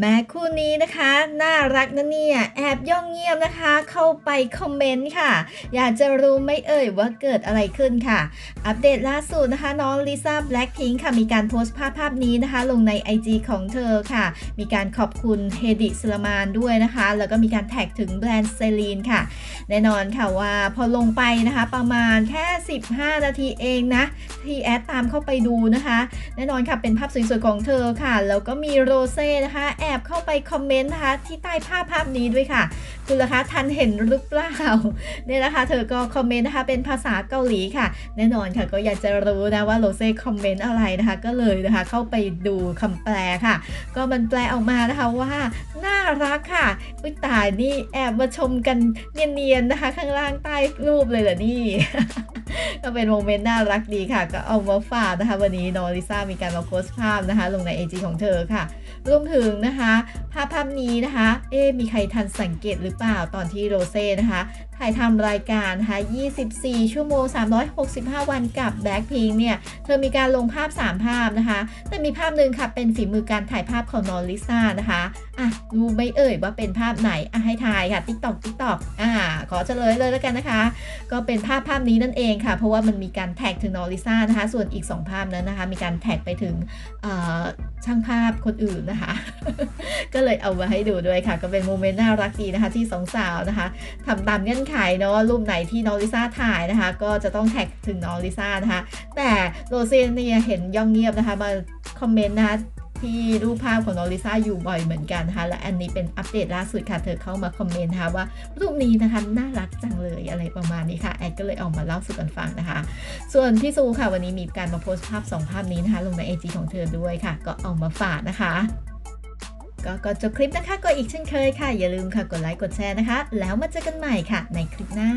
แม้คู่นี้นะคะ น่ารักนะเนี่ย แอบย่องเงียบนะคะ เข้าไปคอมเมนต์ค่ะ อยากจะรู้ไม่เอ่ยว่าเกิดอะไรขึ้นค่ะ อัปเดตล่าสุดนะคะ น้องลิซ่าแบล็ k พิงค่ะ มีการโพสต์ภาพภาพนี้นะคะ ลงใน IG ของเธอค่ะ มีการขอบคุณเฮดิสลามานด้วยนะคะ แล้วก็มีการแท็กถึงแบรนด์เซรีนค่ะ แน่นอนค่ะว่าพอลงไปนะคะ ประมาณแค่ 15 นาทีเองนะ ที่แอดตามเข้าไปดูนะคะ แน่นอนค่ะเป็นภาพสวยๆของเธอค่ะแล้วก็มีโรเซ่นะคะแอบเข้าไปคอมเมนต์นะคะที่ใต้ภาพภาพนี้ด้วยค่ะ คุณล่ะคะทันเห็นหรือเปล่าเนี่ยนะคะ เธอก็คอมเมนต์นะคะเป็นภาษาเกาหลีค่ะ แน่นอนค่ะก็อยากจะรู้นะว่าโรเซ่คอมเมนต์อะไรนะคะ ก็เลยนะคะเข้าไปดูคำแปลค่ะ ก็มันแปลออกมานะคะว่าน่ารักค่ะอุ้ยตายนี่แอบมาชมกันเนียนๆนะคะ ข้างล่างใต้รูปเลยเหรอนี่ ก็เป็นโมเมนต์น่ารักดีค่ะ ก็เอามาฝากนะคะ วันนี้น้องลิซ่ามีการมาโพสต์ภาพนะคะ ลงใน IG ของเธอค่ะรวมถึงนะคะ ภาพภาพนี้นะคะ เอ๊มีใครทันสังเกตหรือเปล่าตอนที่โรเซ่นะคะ ถ่ายทำรายการนะคะ 24 ชั่วโมง 365 วันกับ Blackpink เนี่ย เธอมีการลงภาพ 3 ภาพนะคะ แต่มีภาพหนึ่งค่ะ เป็นฝีมือการถ่ายภาพของนองลิซ่านะคะ อะ รู้ไม่เอ่ยว่าเป็นภาพไหน อะ ให้ทายค่ะ TikTok TikTok อ่า ขอเฉลยเลยแล้วกันนะคะ ก็เป็นภาพภาพนี้นั่นเองค่ะเพราะว่ามันมีการแท็กถึงนองลิซ่านะคะ ส่วนอีก 2 ภาพนั้นนะคะ มีการแท็กไปถึงช่างภาพคนอื่นนะคะ ก็เลยเอามาให้ดูด้วยค่ะ ก็เป็นโมเมนต์น่ารักดีนะคะ ที่สองสาวนะคะทำตามเงื่อนไขเนาะรูปไหนที่นองลิซ่าถ่ายนะคะ ก็จะต้องแท็กถึงนองลิซ่านะคะ แต่โรเซนเนี่ยเห็นย่องเงียบนะคะ มาคอมเมนต์นะคะที่รูปภาพของน้องลิซ่าอยู่บ่อยเหมือนกันนะคะและอันนี้เป็นอัปเดตล่าสุดค่ะ เธอเข้ามาคอมเมนต์นะคะว่ารูปนี้นะคะน่ารัก เลยอะไรประมาณนี้ค่ะแอดก็เลยเอามาเล่าสู่กันฟังนะคะ ส่วนพี่ซูค่ะวันนี้มีการมาโพสต์ภาพ 2 ภาพนี้นะคะลงในไอจีของเธอด้วยค่ะ ก็เอามาฝากนะคะก็ก่อนจบคลิปนะคะก็อีกเช่นเคยค่ะ อย่าลืมค่ะกดไลค์กดแชร์นะคะ แล้วมาเจอกันใหม่ค่ะในคลิปหน้า